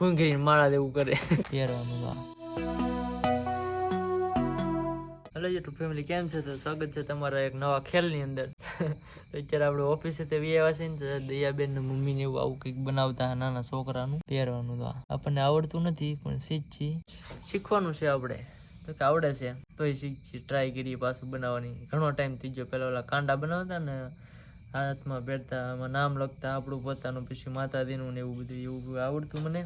ભૂંગળીને માળા દેવું કરે પહેરવાનું આ હેલો યુટ્યુબ ફેમિલી કેમ છે તો સ્વાગત છે તમારા એક નવા ખેલની અંદર તો અત્યારે આપણે ઓફિસે તે આવ્યા છે ને દયાબેન ને મમ્મી ને એવું આવું કંઈક બનાવતા નાના છોકરાનું પહેરવાનું તો આપણને આવડતું નથી પણ શીખી શીખવાનું છે આપણે તો કે આવડે છે તોય શીખી ટ્રાય કરીએ પાછું બનાવવાની ઘણો ટાઈમ થઈ ગયો પેલા ઓલા કાંડા બનાવતા ને હાથમાં પહેરતા એમાં નામ લખતા આપણું પોતાનું પછી માતાજીનું ને એવું બધું એવું આવડતું મને.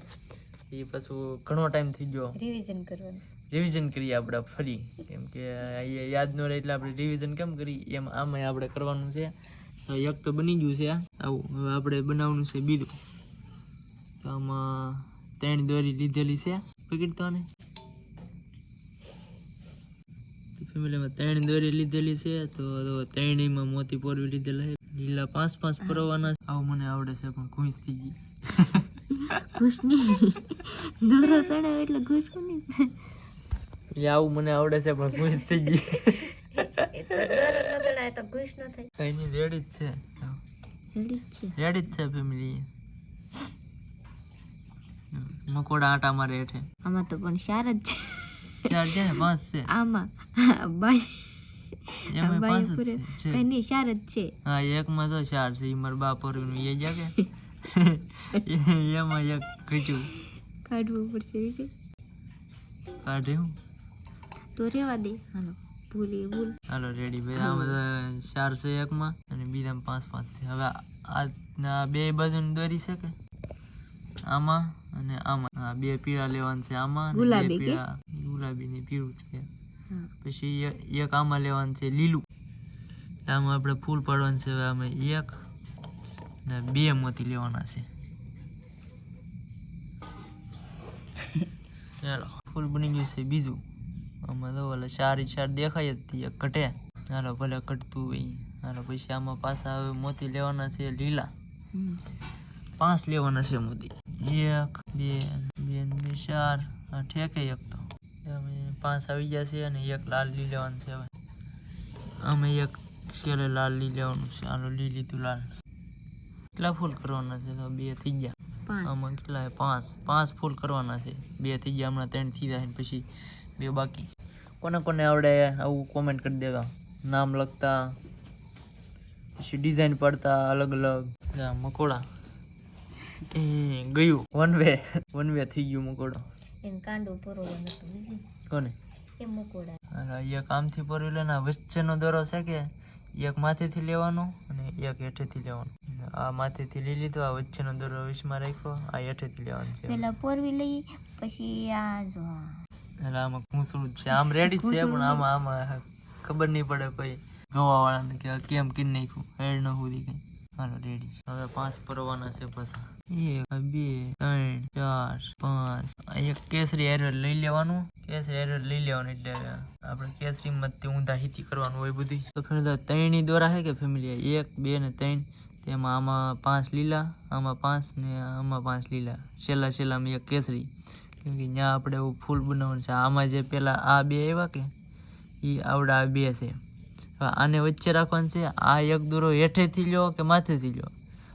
એ પાછું ઘણો ટાઈમ થઈ ગયો. રિવિઝન કરવાનું. રિવિઝન કરીએ આપણે ફરી. કેમ કે અહીંયા યાદ ન રહે એટલે આપણે રિવિઝન કેમ કરી એમ આમાં આપણે કરવાનું છે. એક તો બની ગયું છે આવું હવે આપણે બનાવવાનું છે બીજું. તો આમાં ત્રણ દોરી લીધેલી છે પકડતાને. ફેમિલીમાં ત્રણ દોરી લીધેલી છે તો તો ત્રણેયમાં મોતી પોરવી લીધેલા છે. લીલા પાંચ પાંચ પરવાના. આવું મને આવડે છે પણ ખુશ થઈ ગઈ. ઘૂસની દોરો તણે એટલે ઘૂસવું નહીં? એટલે આવું મને આવડે છે પણ ખુશ થઈ ગઈ. ઘૂસ કઈ નહીં રેડી જ છે. રેડી જ છે. રેડી જ છે ફેમિલી મકોડા આટા મારે હેઠે. આમાં તો પણ ચાર જ છે. ચાર છે પાંચ છે? આમાં. બાઈ એમાં પાંચ જ છે. કઈ ચાર જ છે. હા એકમાં તો ચાર છે. ઈ મારા બા એ જાગે એમાં એક ઘટ્યું. કાઢવું પડશે વિશે કાઢ્યું તો રેવા દે. હાલો ભૂલી ભૂલ. હાલો રેડી ભાઈ આમાં ચાર છે એકમાં અને બીજામાં પાંચ પાંચ છે. હવે આ બે બાજુની દોરી શકે આમાં અને આમાં. બે પીળા લેવાના છે આમાં ગુલાબી? પીળા. ગુલાબી ને પીળું છે. પછી એક આમાં લેવાનું છે લીલું. આમાં આપણે ફૂલ પાડવાનું છે હવે આમાં એક ને બે મોતી લેવાના છે. ચાલો ફૂલ બની ગયું છે બીજું. આમાં તો ઓલા ચાર ચાર દેખાય જ એક કટે ચાલો ભલે કટતું હોય. ચાલો પછી આમાં પાછા હવે મોતી લેવાના છે લીલા. પાંચ લેવાના છે મોતી. એક બે બે ચાર. ઠેકે એક તો. પાંચ આવી ગયા છે અને એક લાલ લઈ લેવાનું છે હવે. અમે એક છેલ્લે લાલ લઈ લેવાનું છે. આલો લઈ લીધું લાલ. કેટલા ફૂલ કરવાના છે? તો બે થઈ ગયા. પાંચ. આમાં કેટલા પાંચ. પાંચ ફૂલ કરવાના છે. બે થઈ ગયા હમણાં ત્રણ થઈ જાય પછી બે બાકી. કોને કોને આવડે આવું કોમેન્ટ કરી દેતા નામ લખતા પછી ડિઝાઇન પાડતા અલગ અલગ મકોડા. એ ગયું. વન વે વન વે થઈ ગયું મકોડો. કાંડો પૂરો બીજી. કોને એ મકોડા અને એક આમથી થી લે ને આ વચ્ચેનો દોરો છે કે એક માથેથી લેવાનો અને એક હેઠેથી લેવાનો? આ માથેથી લઈ લીધો આ વચ્ચેનો દોરો વીસમાં રાખ્યો આ હેઠેથી લેવાનો છે. પેલા પોરવી લઈ પછી આ જો એટલે આમાં ઘૂંસળું છે. આમ રેડી છે પણ આમાં આમાં ખબર નહીં પડે કોઈ. જોવા વાળાને કે કેમ કીન નાખ્યું? હેડ ન સુધી કઈ. હાલો રેડી હવે પાંચ પરવાના છે પછી. એક, બે, ત્રણ, ચાર, પાંચ. એક કેસરી એરર લઈ લેવાનું. કેસરી એરર લઈ લેવાનું એટલે આપણે કેસરી માંથી ઊંધા હિતી કરવાનું હોય બધી. તો ફેર ત્રણની દોરા છે કે ફેમિલી? એક, બે ને ત્રણ. તેમાં આમાં પાંચ લીલા, આમાં પાંચ ને આમાં પાંચ લીલા. છેલ્લા છેલ્લામાં એક કેસરી. કેમ કે ત્યાં આપણે એવું ફૂલ બનાવવાનું છે. આમાં જે પેલા આ બે આવ્યા કે એ આવડા આ બે છે. આને વચ્ચે રાખવાનું છે, આ એક દોરો હેઠેથી લ્યો કે માથેથી લ્યો?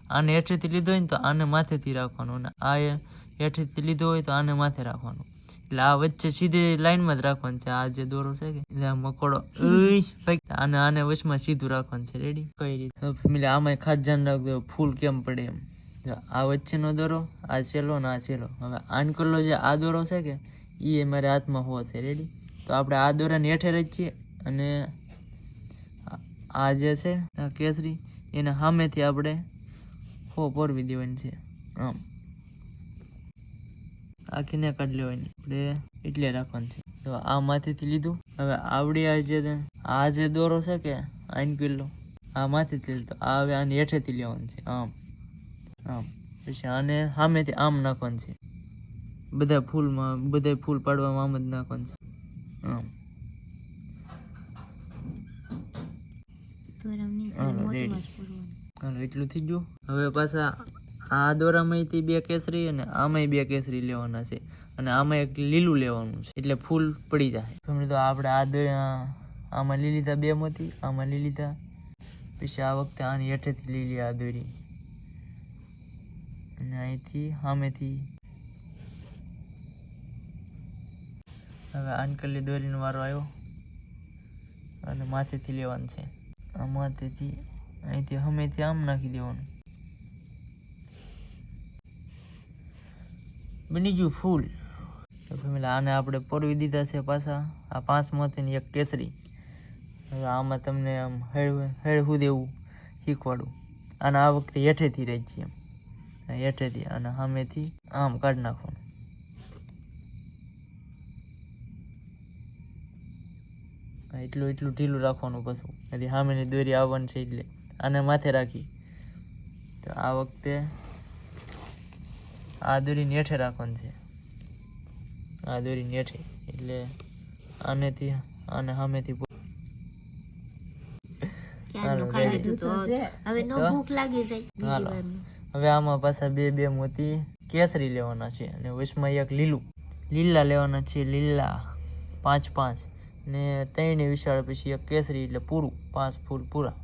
આને હેઠેથી લીધો હોય ને તો આને માથેથી રાખવાનું. અને આ હેઠેથી લીધો હોય તો આને માથે રાખવાનું. એટલે આ વચ્ચે સીધી લાઈનમાં જ રાખવાનું છે, આ જે દોરો છે કે મકોડો. અને આને વચમાં સીધું રાખવાનું છે રેડી કઈ રીતે? આમાં ખાસ ધ્યાન રાખજો, ફૂલ કેમ પડે એમ. આ વચ્ચેનો દોરો, આ છેલ્લો ને આ છેલ્લો. હવે આનકલ્લો જે આ દોરો છે કે એ મારે હાથમાં હોવો છે રેડી તો આપણે આ દોરાને હેઠે રહી છીએ અને આ- જે છે, આ કેસરી, એને સામેથી આપણે હો પોરવી દેવાની છે, આમ. આખીને કાઢી લેવાની, આપણે એટલે રાખવાની છે. તો આ માથેથી લીધું, હવે આવડી આ જે આ જે દોરો છે કે આઈન કિલ્લો આ માથેથી લીધો આ હવે આને હેઠેથી લેવાનું છે, આમ. આમ, પછી આને સામેથી આમ નાખવાનું છે. બધા ફૂલમાં બધા ફૂલ પાડવામાં આમ જ નાખવાનું છે, આમ. હાલો એટલું થઈ ગયું? હવે પાછા આ દોરામાંથી બે કેસરી અને આમાંય બે કેસરી લેવાના છે. અને આમાં એક લીલું લેવાનું છે એટલે ફૂલ પડી જાય. સમજો તો આપણે આ આમાં લઈ લીધા બે મોતી આમાં લઈ લીધા પછી આ વખતે આની હેઠેથી લીલી આ દોરી. અને અહીંથી સામેથી. હવે આનકલી દોરીનો વારો આવ્યો. અને માથેથી લેવાનું છે. આ માથેથી અહીંથી હમેથી આમ નાખી દેવાનું. ગયું ફૂલ. તો ફેમિલી, આને આપણે પરવી દીધા છે પાછા. આ પાંચ પાંચમાંથી એક કેસરી. હવે આમાં તમને આમ હેળ હેળવું દેવું શીખવાડું અને આ વખતે હેઠેથી રહી એમ. હેઠેથી અને સામેથી આમ કાઢી નાખવાનું. એટલું એટલું ઢીલું રાખવાનું પછી. એથી સામેની દોરી આવવાની છે એટલે. આને માથે રાખી. તો આ વખતે આ દોરી નેઠે રાખવાની છે. આ દોરી નેઠે. એટલે આનેથી આને સામેથી. હવે આમાં પાછા બે બે મોતી કેસરી લેવાના છે. અને વચમાં એક લીલું. લીલા લેવાના છે લીલા. પાંચ પાંચ. ને ત્રણે વિશાળ પછી એક કેસરી એટલે પૂરું, પાંચ ફૂલ પૂરા.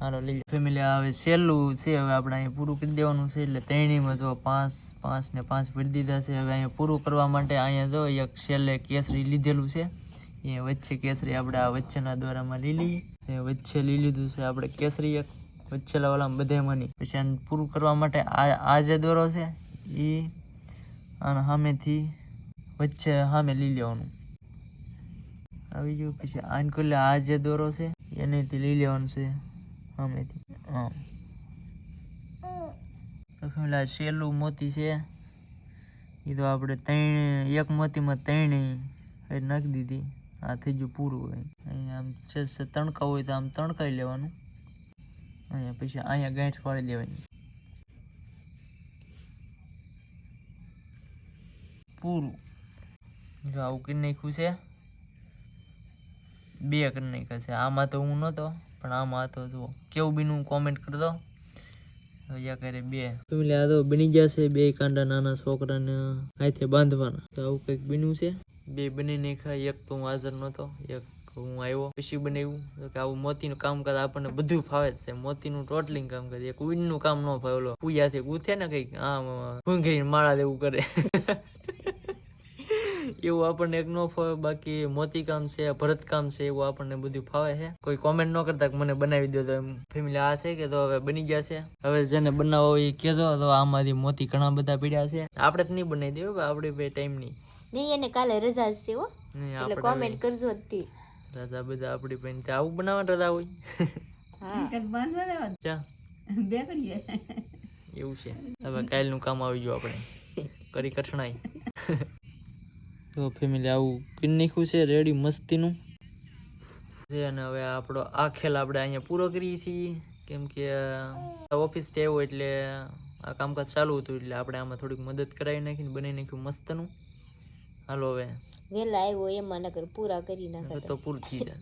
હાલો લીલા ફેમિલી હવે છેલ્લું છે, હવે આપણે અહીંયા પૂરું કરી દેવાનું છે, એટલે ત્રણેયમાં જો પાંચ પાંચ ને પાંચ ભરી દીધા છે, હવે અહીંયા પૂરું કરવા માટે અહીંયા જો એક છેલ્લે કેસરી લીધેલું છે. એ વચ્ચે કેસરી આપણે આ વચ્ચેના દોરામાં લીલી એ વચ્ચે લઈ લીધું છે આપણે કેસરી એક, વચ્ચેલા વાળામાં બધામાં નહીં પછી આને પૂરું કરવા માટે આ આ જે દોરો છે એ આના સામેથી વચ્ચે સામે લઈ લેવાનું. આવી ગયું. પછી આને કરલે આ જે દોરો છે, એનેથી લઈ લેવાનું છે સામેથી. હા. તો પેલા છેલ્લું મોતી છે એ તો આપણે ત્રણ, એક મોતીમાં ત્રણે નાખી દીધી. આ થઈ ગયું પૂરું હોય આમ છે તણકા હોય તો આમ તણકાઈ લેવાનું. અહીંયા પછી અહીંયા ગાંઠ પાડી દેવાની. પૂરું. જો આવું કરી નાખ્યું છે. બે કરી નાખ્યા છે. આમાં તો હું નહોતો પણ આમાં હતો. જુઓ કેવું બીનું કોમેન્ટ કરી દો. યા કરે બે. ફેમિલી આ તો બની ગયા છે બે કાંડા નાના છોકરાને હાથે બાંધવાના. તો આવું કંઈક બીનું છે? બે બની નાખ્યા. એક તો હું હાજર નહોતો એક હું આવ્યો. પછી બનાવ્યું. કે આવું મોતીનું કામકાજ આપણને બધું ફાવે જ છે. મોતીનું ટોટલિંગ કામકાજ. એક ઊનનું કામ ન ફાવેલો પૂજાથી ગૂથે ને કંઈક આમ ભૂંગળીને માળા દેવું કરે. એવું આપણને એક ન ફાવે બાકી મોતી કામ છે ભરત કામ છે એવું આપણને બધું ફાવે છે. કોઈ કોમેન્ટ ન કરતા મને બનાવી દો તો એમ. ફેમિલી આ છે કે તો હવે બની ગયા છે? હવે જેને બનાવો એ કહેજો તો આમાંથી મોતી ઘણા બધા પીડ્યા છે. આપણે જ નહીં બનાવી દેવું આપણે બે ટાઈમ નહીં. નહીં એને કાલે રજા છે હો. એટલે કોમેન્ટ કરજો જ રાજા બધા આપણી પાસે. આવું બનાવવા રજા હોય? એવું છે. હવે કાલનું કામ આવી ગયું આપણે. કરી કઠણાઈ. તો ફેમિલી આવું કરી નાખ્યું છે રેડી મસ્તીનું. જે અને હવે આપણો આ ખેલ આપણે અહીંયા પૂરો કરીએ છીએ. કેમ કે ઓફિસથી આવ્યો એટલે આ કામકાજ ચાલુ હતું એટલે આપણે આમાં થોડીક મદદ કરાવી નાખીને બનાવી નાખ્યું મસ્તનું. હાલો હવે. વેલા આવ્યો એમાં નકર પૂરા કરી નાખે તો. પૂરું થઈ જાય.